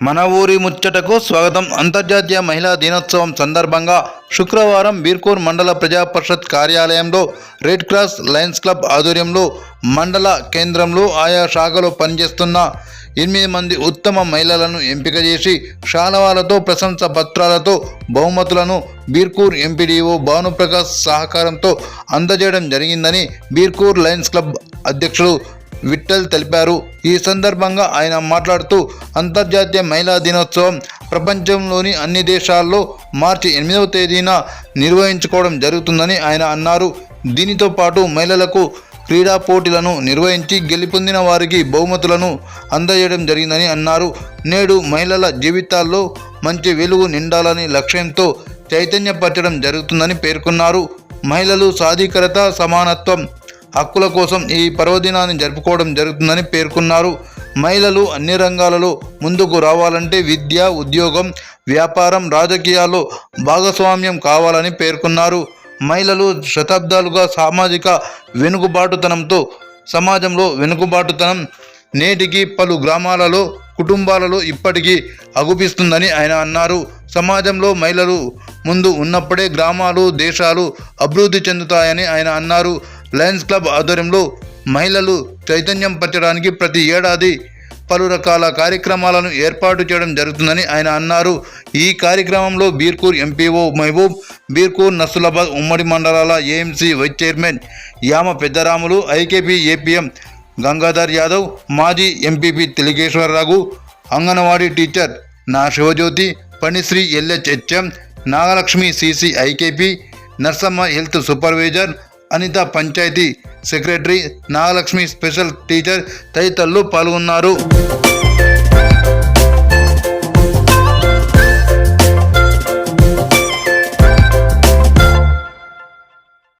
మన ఊరి ముచ్చటకు స్వాగతం. అంతర్జాతీయ మహిళా దినోత్సవం సందర్భంగా శుక్రవారం బీర్కూర్ మండల ప్రజా పరిషత్ కార్యాలయంలో రెడ్ క్రాస్ లయన్స్ క్లబ్ ఆధ్వర్యంలో మండల కేంద్రంలో ఆయా శాఖలో పనిచేస్తున్న ఎనిమిది మంది ఉత్తమ మహిళలను ఎంపిక చేసి శాలవాలతో ప్రశంస పత్రాలతో బహుమతులను బీర్కూర్ ఎంపీడీఓ భానుప్రకాష్ సహకారంతో అందజేయడం జరిగిందని బీర్కూర్ లయన్స్ క్లబ్ అధ్యక్షుడు విఠల్ తెలిపారు. ఈ సందర్భంగా ఆయన మాట్లాడుతూ అంతర్జాతీయ మహిళా దినోత్సవం ప్రపంచంలోని అన్ని దేశాల్లో మార్చి ఎనిమిదవ తేదీన నిర్వహించుకోవడం జరుగుతుందని ఆయన అన్నారు. దీనితో పాటు మహిళలకు క్రీడా పోటీలను నిర్వహించి గెలుపొందిన వారికి బహుమతులను అందజేయడం జరిగిందని అన్నారు. నేడు మహిళల జీవితాల్లో మంచి వెలుగు నిండాలని లక్ష్యంతో చైతన్యపరచడం జరుగుతుందని పేర్కొన్నారు. మహిళలు సాధికారత సమానత్వం హక్కుల కోసం ఈ పర్వదినాన్ని జరుపుకోవడం జరుగుతుందని పేర్కొన్నారు. మహిళలు అన్ని రంగాలలో ముందుకు రావాలంటే విద్య ఉద్యోగం వ్యాపారం రాజకీయాల్లో భాగస్వామ్యం కావాలని పేర్కొన్నారు. మహిళలు శతాబ్దాలుగా సామాజిక వెనుకబాటుతనంతో సమాజంలో వెనుకబాటుతనం నేటికి పలు గ్రామాలలో కుటుంబాలలో ఇప్పటికీ అగుపిస్తుందని ఆయన అన్నారు. సమాజంలో మహిళలు ముందు ఉన్నప్పుడే గ్రామాలు దేశాలు అభివృద్ధి చెందుతాయని ఆయన అన్నారు. లయన్స్ క్లబ్ ఆధ్వర్యంలో మహిళలు చైతన్యం పరచడానికి ప్రతి ఏడాది పలు రకాల కార్యక్రమాలను ఏర్పాటు చేయడం జరుగుతుందని ఆయన అన్నారు. ఈ కార్యక్రమంలో బీర్కూర్ ఎంపీఓ మహబూబ్ బీర్కూర్ నసులాబాద్ ఉమ్మడి మండలాల AMC vice chairman Yama Peddaramulu IKP APM Gangadhar Yadav మాజీ ఎంపీపీ తిలికేశ్వరరావు అంగన్వాడీ టీచర్ నా Sivajyothi పనిశ్రీ LHHM Nagalakshmi CC IKP Narsamma health supervisor Anitha panchayat secretary Nagalakshmi special teacher తదితరులు పాల్గొన్నారు.